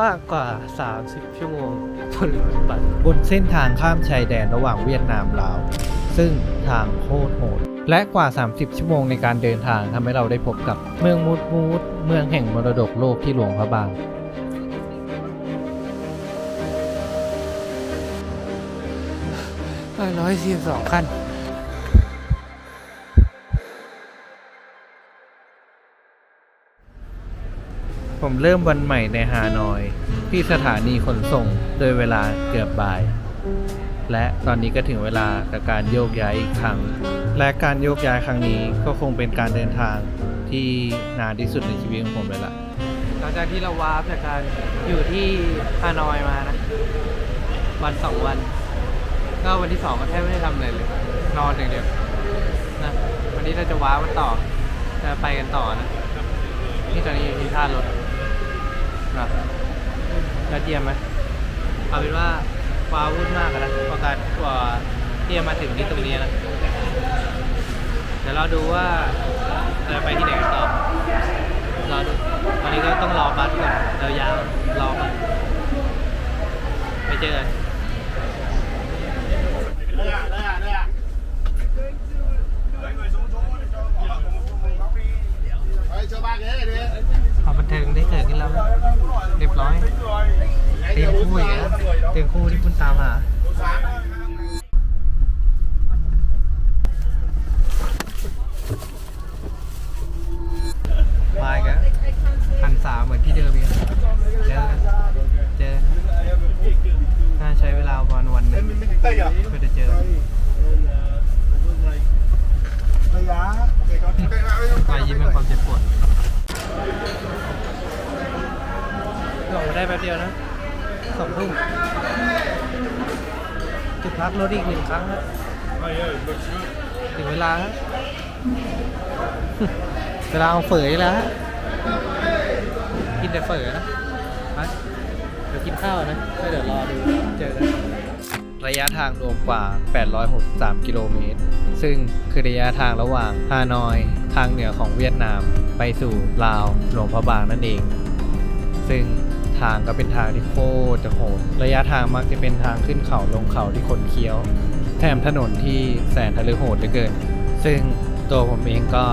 มากกว่า 30 ชั่วโมงบนรถบัสบนเส้นทางข้ามชายแดนระหว่างเวียดนามลาว ซึ่งทางโคตรโหด และกว่า 30 ชั่วโมงในการเดินทางทำให้เราได้พบกับเมืองมูดมูดเมืองแห่งมรดกโลกที่หลวงพระบาง ร้อยสี่สองขั้น ผมเริ่มวันใหม่ในฮานอย ที่สถานีขนส่งโดยเวลาเกือบบ่าย และตอนนี้ก็ถึงเวลากับการโยกย้ายอีกครั้ง และการโยกย้ายครั้งนี้ก็คงเป็นการเดินทางที่นานที่สุดในชีวิตของผมเลยล่ะหลังจากที่เราวาร์ปจากการอยู่ที่ฮานอยมานะ วันสองวัน ก็วันที่สองก็แทบไม่ได้ทำอะไรเลย นอนอย่างเดียวนะวันนี้เราจะว้ามันต่อจะไปกันต่อนะ นี่ตอนนี้อยู่ที่ท่ารถ นะยอดเยี่ยมไหมเอาเป็นว่าว้าวุ่นมากนะกว่าการกว่าที่จะมาถึงที่ตรงนี้นะเดี๋ยวเราดูว่าเราจะไปที่ไหนกันต่อรอดูตอนนี้ก็ต้องรอบัสก่อนเรายาวรอบัสไปเจอกัน ความบันเทิงได้เกิดขึ้นแล้วเรียบร้อยเตียงคู่อีกแล้วเตียงคู่ที่คุณตามหามาอีกแล้วพันสามเหมือนที่เดิมอีกแล้วเจอเจอน่าใช้เวลาวันวันหนึงเพื่อจะเจอรอยยิ้มเป็นความเจ็บปวด ออกมาได้แป๊บเดียวนะสองทุ่มจุด พักรถอีกหนึ่งครั้งนะถึงเวลาฮะเวลาเอาเฝยแล้วฮะกินแต่เฝยนะไปเดี๋ยวกินข้าวนะแล้วเดี๋ยวรอดูเจอกันระยะทางรวมกว่า 863 กิโลเมตร ซึ่งคือระยะทางระหว่างฮานอย ทางเหนือของเวียดนามไปสู่ลาวหลวงพระบางนั่นเอง ซึ่ง ทางก็เป็นทางที่โคตรจะโหดระยะทางมักจะเป็นทางขึ้นเขาลงเขาที่คนเคี้ยว แถมถนนที่แสนทะลึ่งโหดเหลือเกิน ซึ่งตัวผมเองก็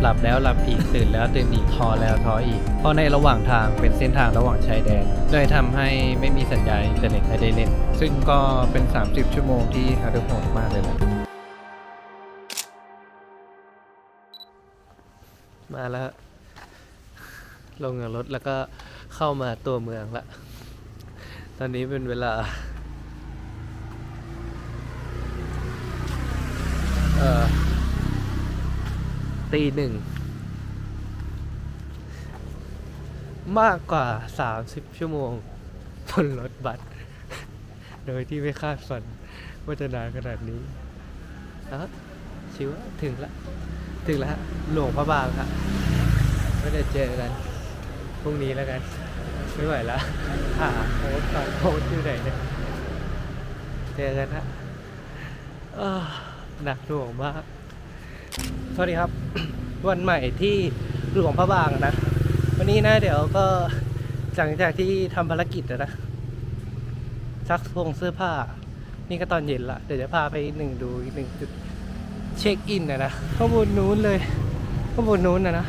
หลับแล้วหลับอีกตื่นแล้วตื่นอีกท้อแล้วท้ออีก เพราะในระหว่างทางเป็นเส้นทางระหว่างชายแดนเลยทำให้ไม่มีสัญญาณอินเทอร์เน็ตให้ได้เล่น ซึ่งก็เป็น 30 ชั่วโมงที่ทะลึโหดมากเลยแหละมาแล้วลงจากรถแล้วก็ เข้ามาตัวเมืองละ ตอนนี้เป็นเวลา เอ่อ ตีหนึ่ง มากกว่า 30 ชั่วโมงบนรถบัส โดยที่ไม่คาดฝันว่าจะนานขนาดนี้อะชิวถึงละ ถึงแล้วฮะหลวงพระบางครับไม่ได้เจอกัน พรุ่งนี้แล้วกัน ไม่ไหวละหาโพสต์ก่อนโพสต์อยู่ไหนเนี่ยเจอกันฮะอ้อหนักหน่วงมาก สวัสดีครับ วันใหม่ที่หลวงพระบางนะ วันนี้นะเดี๋ยวก็หลังจากที่ทำภารกิจนะซักพงเสื้อผ้า นี่ก็ตอนเย็นละ เดี๋ยวจะพาไปหนึ่งดูอีกหนึ่งจุดเช็คอินนะนะข้างบนนู้นเลยข้างบนนู้นนะนะ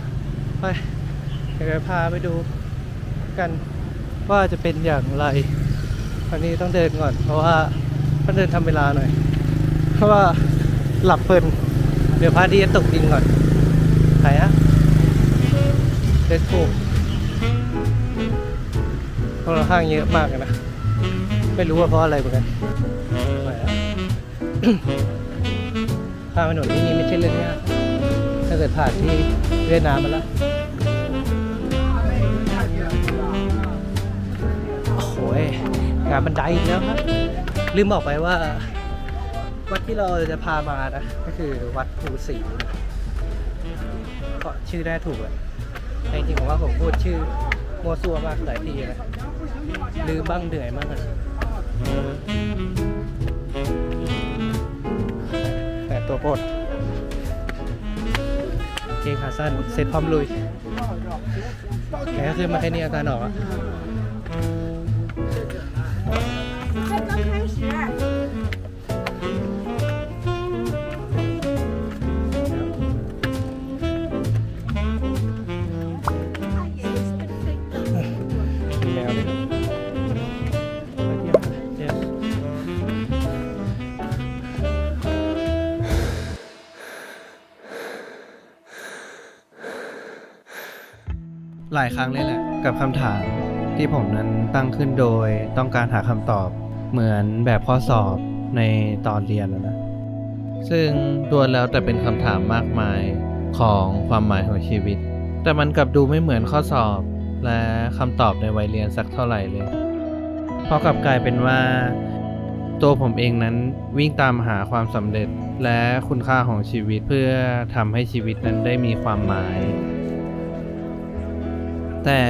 ไป ดี๋ยวพาไปดูกันว่าจะเป็นอย่างไรวันนี้ต้องเดินก่อน เพราะว่าต้องเดินทำเวลาหน่อย เพราะว่าหลับเพลินเดี๋ยวพาทิตย์จะตกดินก่อนไหนอะเด็ดกูเพราะเราห้างเยอะมากเลยนะ ไม่รู้ว่าเพราะอะไรเหมือนกันไหนอะข้ามถนนที่นี่ไม่ใช่เรื่องยากถ้าเกิดผ่านที่เวียดนามมาแล้ว งานบันไดอีกแล้วครับ ลืมบอกไปว่า วัดที่เราจะพามานะ ก็คือวัดภูศรีนะก็ชื่อได้ถูกเลยจริงๆผมว่าผมพูดชื่อมัวซัวมากหลายทีนะลืมบ้างเหนื่อยมากเลยแต่ตัวโปรดเกงขาสั้นเซ็ตพร้อมลุยแกก็คือมาแค่นี้อาการออกอะ หลายครั้งเลยแหละ กับคำถามที่ผมนั้นตั้งขึ้นโดยต้องการหาคำตอบเหมือนแบบข้อสอบในตอนเรียนนะ ซึ่งล้วนแล้วแต่เป็นคำถามมากมายของความหมายของชีวิต แต่มันกลับดูไม่เหมือนข้อสอบและคำตอบในวัยเรียนสักเท่าไหร่เลยเพราะกลับกลายเป็นว่า ตัวผมเองนั้นวิ่งตามหาความสำเร็จและคุณค่าของชีวิตเพื่อทำให้ชีวิตนั้นได้มีความหมาย แต่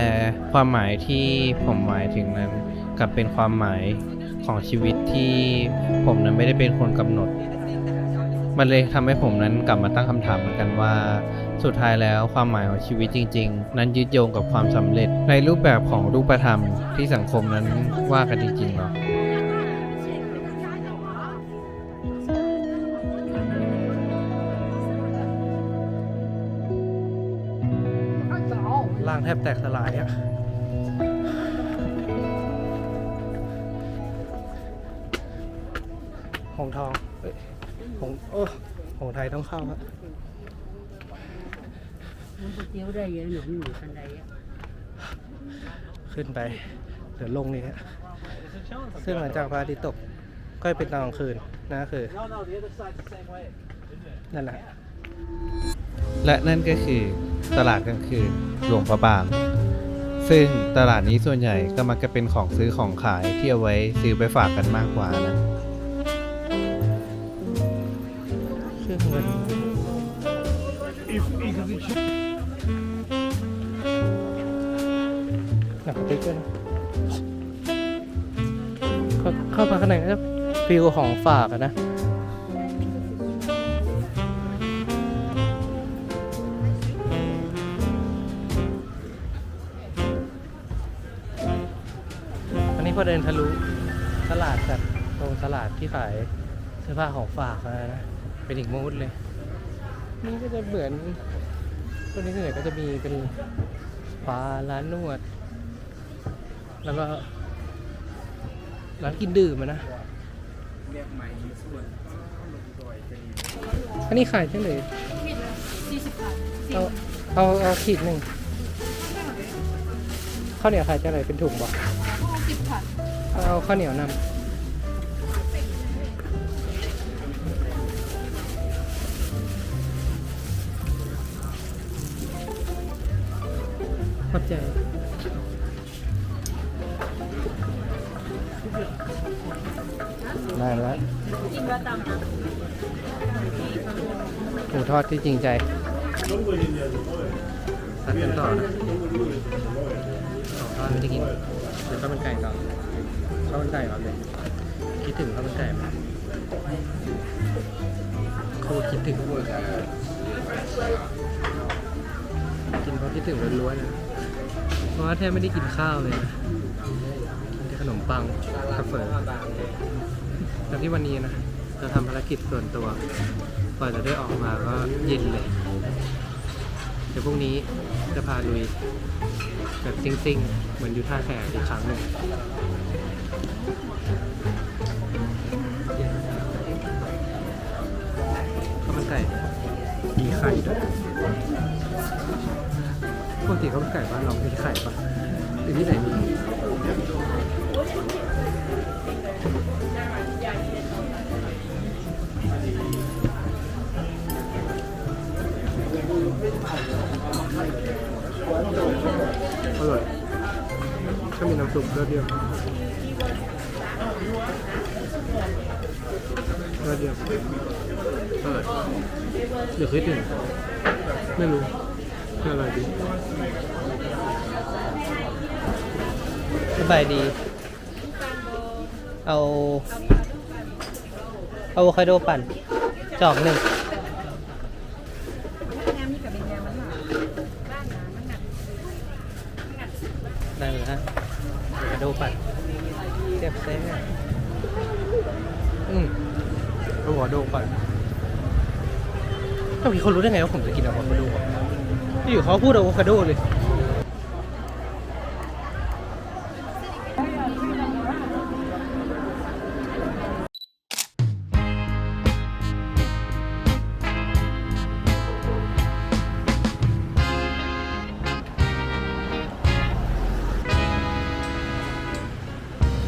ความหมายที่ผมหมายถึงนั้นกลับเป็นความหมายของชีวิตที่ผมนั้นไม่ได้เป็นคนกำหนด มันเลยทำให้ผมนั้นกลับมาตั้งคำถามเหมือนกันว่า สุดท้ายแล้วความหมายของชีวิตจริง ๆ นั้นยึดโยงกับความสำเร็จในรูปแบบของรูปธรรมที่สังคมนั้นว่ากันจริงๆหรอ ล่างแทบแตกสลายอะหงทองเอ้ยหงโอ้หงไทยต้องเข้าครับมันก๋วยเตี๋ยวได้เยอะหนุนหนูคันใดอะขึ้นไปเดี๋ยวลงนี่ฮะซึ่งหลังจากพระอาทิตย์ตกก็เป็นตอนกลางคืนนะคือ นั่นแหละ และนั่นก็คือตลาดกลางคืนหลวงพระบาง ซึ่งตลาดนี้ส่วนใหญ่ก็มักจะเป็นของซื้อของขายที่เอาไว้ซื้อไปฝากกันมากกว่านะเครื่องเงินหนักติ๊กด้วยนะเข้ามาข้างในก็ฟิลของฝากอะนะ อันนี้พอเดินทะลุตลาดจากตรงตลาดที่ขายเสื้อผ้าของฝากมานะ เป็นอีกมูดเลย นี่ก็จะเหมือนตรงนี้ส่วนใหญ่ก็จะมีเป็นบาร์ร้านนวด แล้วก็ร้านกินดื่มอะนะอันนี้ขายเท่าไหร่สี่สิบบาทเอาเอาเอาขีดหนึ่งข้าวเหนียวขายเท่าไหร่เป็นถุงบอกสิบบาท เอาข้าวเหนียวนำขอบใจได้แล้วกินประจำนะหมูทอดที่จริงใจตัดกันต่อนะของทอดไม่ได้กินเดี๋ยวข้าวมันไก่ต่อ ข้าวมันไก่ก่อนเลยคิดถึงข้าวมันไก่ไหมโคตรคิดถึงกินเพราะคิดถึงล้วนๆนะเพราะว่าแทบไม่ได้กินข้าวเลยนะกินแต่ขนมปังกับเฝอแต่ที่วันนี้นะจะทำภารกิจส่วนตัวกว่าจะได้ออกมาก็เย็นเลย เดี๋ยวพรุ่งนี้จะพาลุยแบบซิ่งๆ เหมือนอยู่ท่าแขกอีกครั้งหนึ่ง ไข่ด้วยปกติข้าวมันไก่บ้านเรามีไข่ปะหรือที่ไหนมีอร่อยก็มีน้ำซุปเลือดเดียวเลือดเดียวอร่อย เดี๋ยวคิดถึงไม่รู้อร่อยดีสบายดี เอาอะโวคาโดปั่น จอกหนึ่งได้เลยฮะอะโวคาโดปั่นเจ็บเส้นอะอืมอะโวคาโดปั่น เมื่อกี้เขารู้ได้ไงว่าผมจะกินอะโวคาโดอยู่เขาพูดอะโวคาโดเลย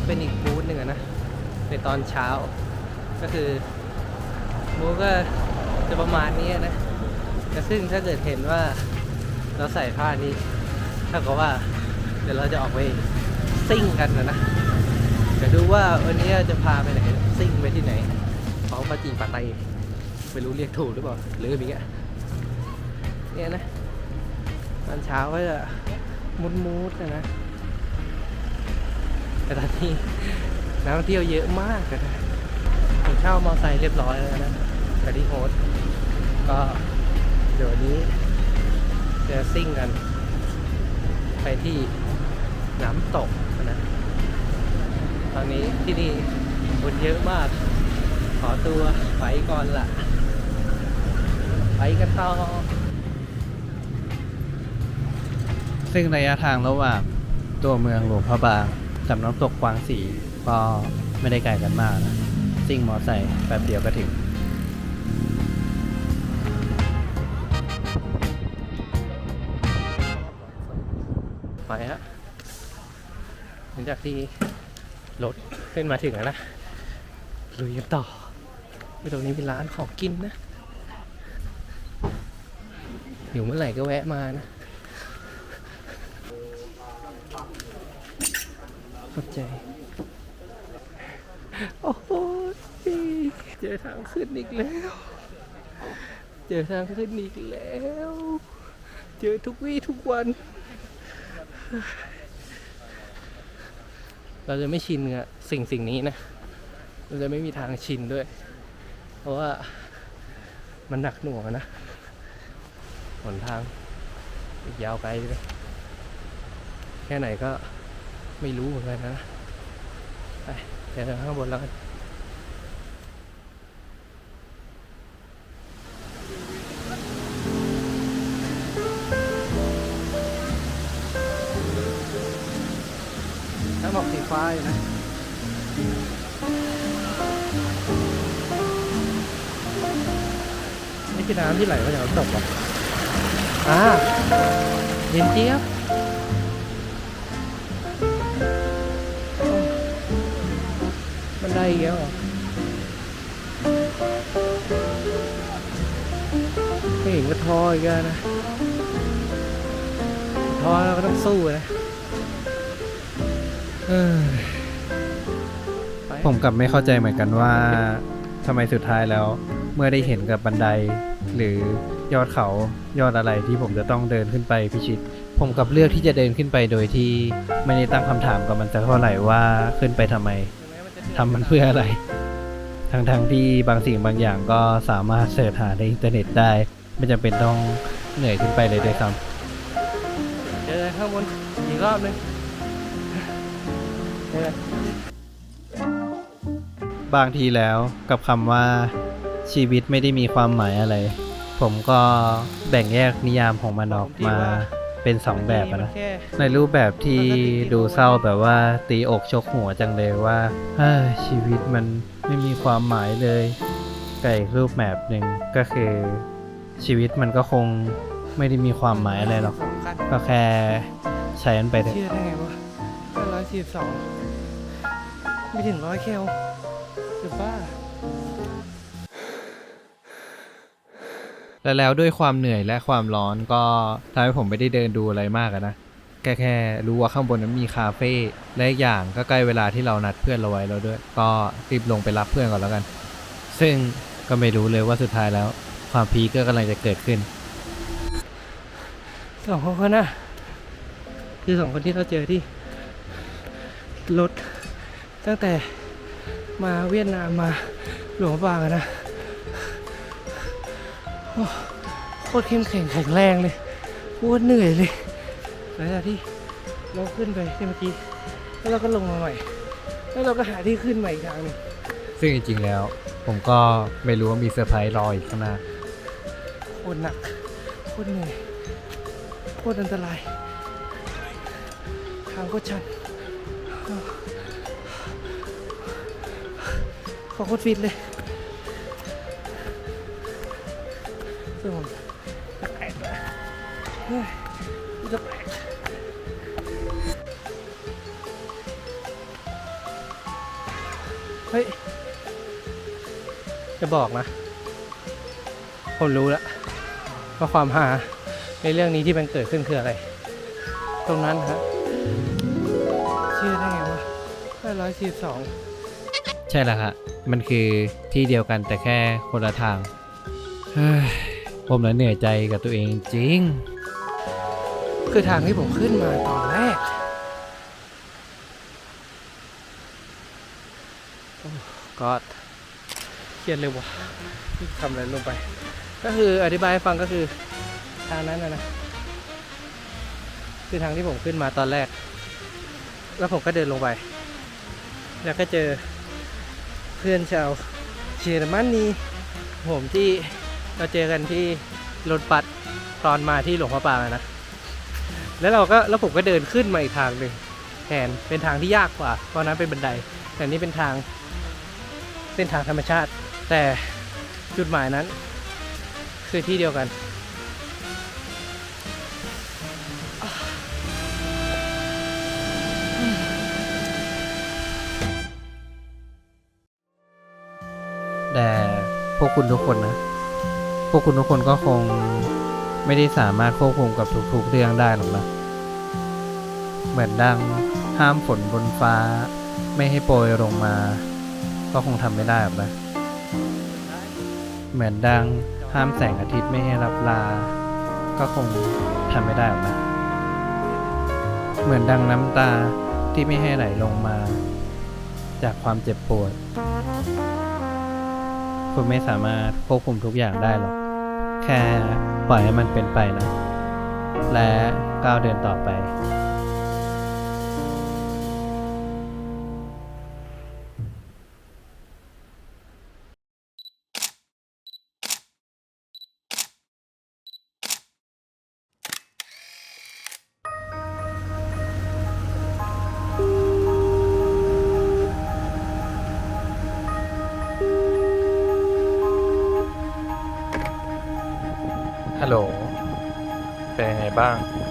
เป็นอีกบูธหนึ่งนะในตอนเช้า ก็คือบูธก็ จะประมาณนี้นะแต่ซึ่งถ้าเกิดเห็นว่าเราใส่ผ้านี้เท่ากับว่าเดี๋ยวเราจะออกไปซิ่งกันนะนะเดี๋ยวดูว่าวันนี้จะพาไปไหนซิ่งไปที่ไหนเขาปาจีปาไตไม่รู้เรียกถูกหรือเปล่าหรือมีอะเนี่ยนะตอนเช้าก็จะมุดมุดๆนะนะแต่ตอนนี้นักท่องเที่ยวเยอะมากนะผมเช่ามอเตอร์ไซค์เรียบร้อยแล้วนะ กับที่โฮสก็เดี๋ยวนี้จะซิ่งกัน ไปที่น้ำตกนะ ตอนนี้ที่นี่คนเยอะมาก ขอตัวไปก่อนละไปกันต่อ ซึ่งระยะทางระหว่างตัวเมืองหลวงพระบางกับน้ำตกกวางสีก็ไม่ได้ไกลกันมากนะซิ่งมอไซค์แป๊บเดียวก็ถึง ไปฮะหลังจากที่รถขึ้นมาถึงแล้วนะลุยกันต่อไปตรงนี้เป็นร้านของกินนะอยู่เมื่อไหร่ก็แวะมานะขอบใจ โอ้โหเจอทางขึ้นอีกแล้ว เจอทางขึ้นอีกแล้ว เจอทุกวี่ทุกวัน เราจะไม่ชินกับสิ่งสิ่งนี้นะ เราจะไม่มีทางชินด้วย เพราะว่ามันหนักหน่วงนะหนทางอีกยาวไกลเลยแค่ไหนก็ไม่รู้เหมือนกันนะ ไปเดี๋ยวเราข้างบนแล้วกัน ถ้าหมอกสีฟ้าอยู่นะนี่คือน้ำที่ไหลมาจากน้ำตกหรออ่าเย็นเจี๊ยบมันได้เหรอไม่เห็นก็ท้ออีกแล้วนะท้อแล้วก็ต้องสู้นะเอ้ย ผมกลับไม่เข้าใจเหมือนกันว่าทำไมสุดท้ายแล้ว เมื่อได้เห็นกับบันได หรือยอดเขายอดอะไรที่ผมจะต้องเดินขึ้นไปพิชิต ผมกลับเลือกที่จะเดินขึ้นไปโดยที่ไม่ได้ตั้งคำถามกับมันสักเท่าไหร่ว่าขึ้นไปทำไมทำมันเพื่ออะไร ทั้งๆทที่บางสิ่งบางอย่างก็สามารถเสิร์ชหาในอินเทอร์เน็ตได้ ไม่จำเป็นต้องเหนื่อยขึ้นไปเลยด้วยซ้เจอกันข้างบนอีกรอบหนึงเจอกันำ บางทีแล้วกับคำว่าชีวิตไม่ได้มีความหมายอะไร ผมก็แบ่งแยกนิยามของมันออกมาเป็นสองแบบอะนะแค่ในรูปแบบที่ดูเศร้าแบบว่าตีอกชกหัวจังเลยว่าเฮ้ยชีวิตมันไม่มีความหมายเลยกับอีกรูปแบบหนึ่งก็คือ ชีวิตมันก็คงไม่ได้มีความหมายอะไรหรอกสำคัญก็แค่ใช้มันไปเถอะ สี่สิบสองไม่ถึงร้อยแคลจะบ้าและแล้วด้วยความเหนื่อยและความร้อนก็ทำให้ผมไม่ได้เดินดูอะไรมากอะนะ แค่แค่รู้ว่าข้างบนนั้นมีคาเฟ่และอีกอย่างก็ใกล้เวลาที่เรานัดเพื่อนเราไว้แล้วด้วย ก็รีบลงไปรับเพื่อนก่อนแล้วกัน ซึ่งก็ไม่รู้เลยว่าสุดท้ายแล้ว ความพีคก็กำลังจะเกิดขึ้นสองคนนะคือสองคนที่เราเจอที่ รถตั้งแต่มาเวียดนามมาหลวงพระบางอะนะโอ้โคตรเข้มแข็งแข็งแรงเลยโคตรเหนื่อยเลยหลังจากที่เราขึ้นไปที่เมื่อกี้แล้วเราก็ลงมาใหม่ แล้วเราก็หาที่ขึ้นใหม่อีกทางหนึ่งซึ่งจริงๆแล้ว ผมก็ไม่รู้ว่ามีเซอร์ไพรส์รออีกข้างหน้าโคตรหนักโคตรเหนื่อยโคตรอันตราย ทางโคตรชันขอ โคตรฟิตเลยส่วนจะแตกแล้วเฮ้ยจะแตกฮ้ย จะบอกนะ ผมรู้แล้วว่าความหาในเรื่องนี้ที่มันเกิดขึ้นคืออะไร ตรงนั้นฮะ ร้อยสี่สองใช่แล้วฮะมันคือที่เดียวกันแต่แค่คนละทางเฮ้ยผมละเหนื่อยใจกับตัวเองจริง คือทางที่ผมขึ้นมาตอนแรก โอ้ก็เครียดเลยวะที่ทำอะไรลงไป ก็คืออธิบายให้ฟังก็คือทางนั้นนะนะ คือทางที่ผมขึ้นมาตอนแรก แล้วผมก็เดินลงไป แล้วก็เจอเพื่อนชาวเยอรมนีผมที่เราเจอกันที่รถบัสตอนมาที่หลวงพ่อปางนะ แล้วเราก็แล้วผมก็เดินขึ้นมาอีกทางหนึ่งแทนเป็นทางที่ยากกว่า เพราะนั้นเป็นบันได แต่นี่เป็นทางเส้นทางธรรมชาติ แต่จุดหมายนั้น คือที่เดียวกัน แต่พวกคุณทุกคนนะ พวกคุณทุกคนก็คงไม่ได้สามารถควบคุมกับทุกๆเรื่องได้หรอกนะ เหมือนดังห้ามฝนบนฟ้า ไม่ให้โปรยลงมา ก็คงทำไม่ได้หรอกนะ เหมือนดังห้ามแสงอาทิตย์ไม่ให้รับลาก็คงทำไม่ได้หรอกนะ เหมือนดังน้ำตาที่ไม่ให้ไหลลงมา จากความเจ็บปวด คุณไม่สามารถควบคุมทุกอย่างได้หรอก แค่ปล่อยให้มันเป็นไปนะ และก้าวเดินต่อไป lang.